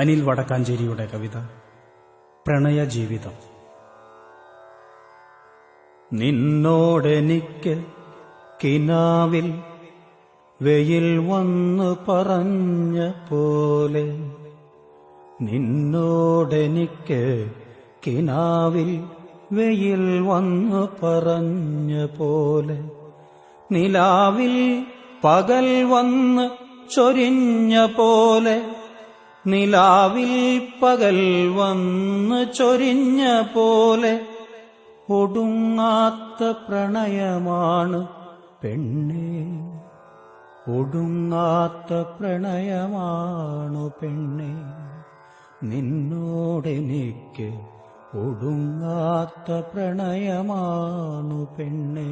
അനിൽ വടക്കാഞ്ചേരിയുടെ കവിത പ്രണയ ജീവിതം. നിന്നോടെനിക്ക് കിനാവിൽ വെയിൽ വന്നു പറഞ്ഞ പോലെ നിന്നോടെനിക്ക് കിനാവിൽ വെയിൽ വന്നു പറഞ്ഞ പോലെ നിലാവിൽ പകൽ വന്ന് ചൊരിഞ്ഞ പോലെ നിലാവിൽ പകൽ വന്ന് ചൊരിഞ്ഞ പോലെ ഒടുങ്ങാത്ത പ്രണയമാണ് പെണ്ണേ. ഒടുങ്ങാത്ത പ്രണയമാണു പെണ്ണേ. നിന്നോടെനിക്ക് ഒടുങ്ങാത്ത പ്രണയമാണു പെണ്ണേ.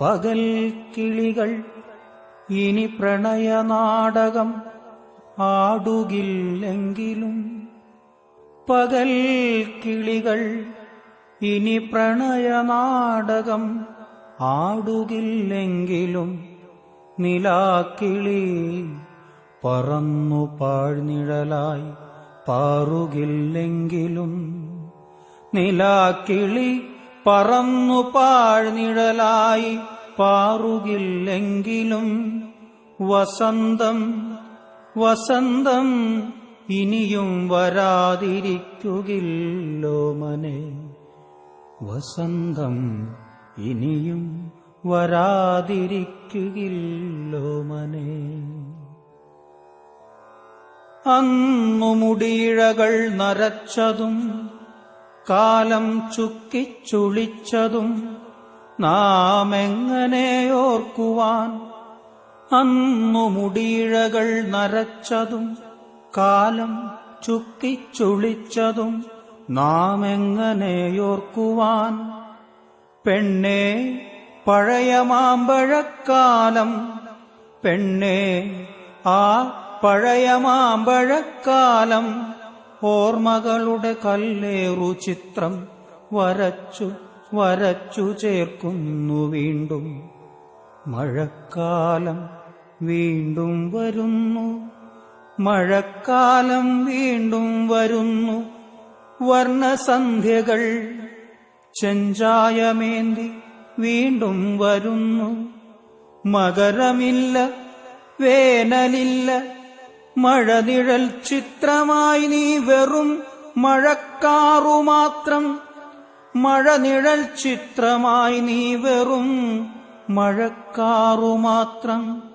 പകൽ കിളികൾ ഇനി പ്രണയ നാടകം ആടുകില്ലെങ്കിലും പകൽ കിളികൾ ഇനി പ്രണയ നാടകം ആടുകില്ലെങ്കിലും നിലാക്കിളി പറന്നു പാഴ്നിഴലായി പാറുകില്ലെങ്കിലും നിലാക്കിളി പറന്നു പാഴ്നിഴലായി പാറുകില്ലെങ്കിലും വസന്തം വസന്തം ഇനിയും വരാതിരിക്കുകില്ലോ മനെ. വസന്തം ഇനിയും വരാതിരിക്കുകില്ലോ മനെ. അന്നു മുടിയിഴകൾ നരച്ചതും കാലം ചുക്കിച്ചുളിച്ചതും നാം എങ്ങനെ ഓർക്കുവാൻ അന്നു മുടിയിഴകൾ നരച്ചതും കാലം ചുക്കിച്ചുളിച്ചതും നാം എങ്ങനെയോർക്കുവാൻ പെണ്ണേ പഴയ മാമ്പഴക്കാലം. പെണ്ണേ ആ പഴയ മാമ്പഴക്കാലം. ഓർമ്മകളുടെ കല്ലേറു ചിത്രം വരച്ചു വരച്ചു ചേർക്കുന്നു വീണ്ടും. മഴക്കാലം വീണ്ടും വരുന്നു. മഴക്കാലം വീണ്ടും വരുന്നു. വർണസന്ധ്യകൾ ചെഞ്ചായമേന്തി വീണ്ടും വരുന്നു. മകരമില്ല വേനലില്ല മഴനിഴൽ ചിത്രമായി നീ വെറും മഴക്കാറു മാത്രം. മഴനിഴൽ ചിത്രമായി നീ വെറും മഴക്കാറു മാത്രം.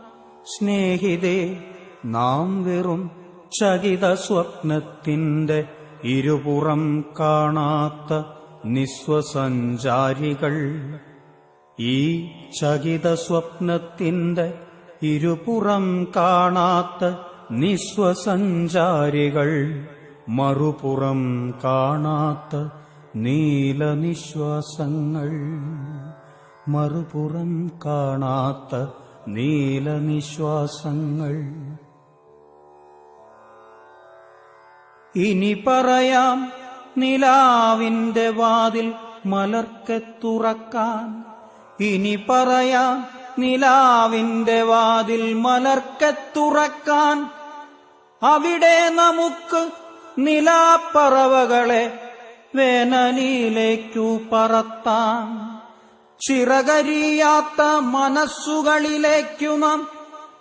സ്നേഹിതേ നാം വെറും ചകിത സ്വപ്നത്തിന്റെ ഇരുപുറം കാണാത്ത നിസ്വസഞ്ചാരികൾ. ഈ ചകിത സ്വപ്നത്തിന്റെ ഇരുപുറം കാണാത്ത നിസ്വസഞ്ചാരികൾ മറുപുറം കാണാത്ത നീലനിശ്വാസങ്ങൾ മറുപുറം കാണാത്ത നീലനിശ്വാസങ്ങൾ. ഇനി പറയാം നിലാവിന്റെ വാതിൽ മലർക്കെ തുറക്കാൻ. ഇനി പറയാം നിലാവിന്റെ വാതിൽ മലർക്കെ തുറക്കാൻ. അവിടെ നമുക്ക് നിലാപ്പറവകളെ വേനലിലേക്കു പറത്താം. ചിറകരിയാത്ത മനസ്സുകളിലേക്കു നാം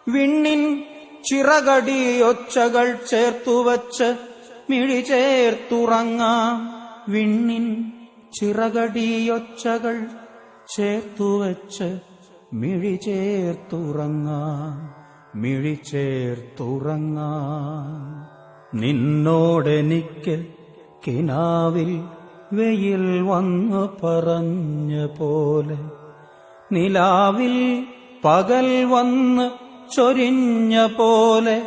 വിണ്ണിൻ ചിറകടിയൊച്ചകൾ ചേർത്തുവച്ച് മിഴി ചേർത്തുറങ്ങാം. വിണ്ണിൻ ചിറകടിയൊച്ചകൾ ചേർത്തുവച്ച് മിഴി ചേർത്തുറങ്ങാം. മിഴി ചേർത്തുറങ്ങാം. നിന്നോടെനിക്ക് കിനാവിൽ വെയിൽ വന്നു പറഞ്ഞ പോലെ നിലാവിൽ പകൽ വന്ന് ചൊരിഞ്ഞ പോലെ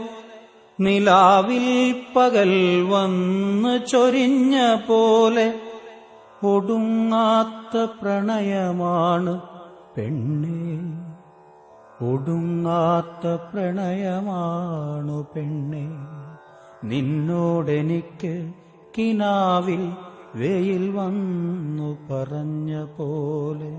നിലാവിൽ പകൽ വന്ന് ചൊരിഞ്ഞ പോലെ ഒടുങ്ങാത്ത പ്രണയമാണ് പെണ്ണേ. ഒടുങ്ങാത്ത പ്രണയമാണു പെണ്ണേ. നിന്നോടെനിക്ക് കിനാവിൽ വെയിൽ വന്നു പറഞ്ഞ പോലെ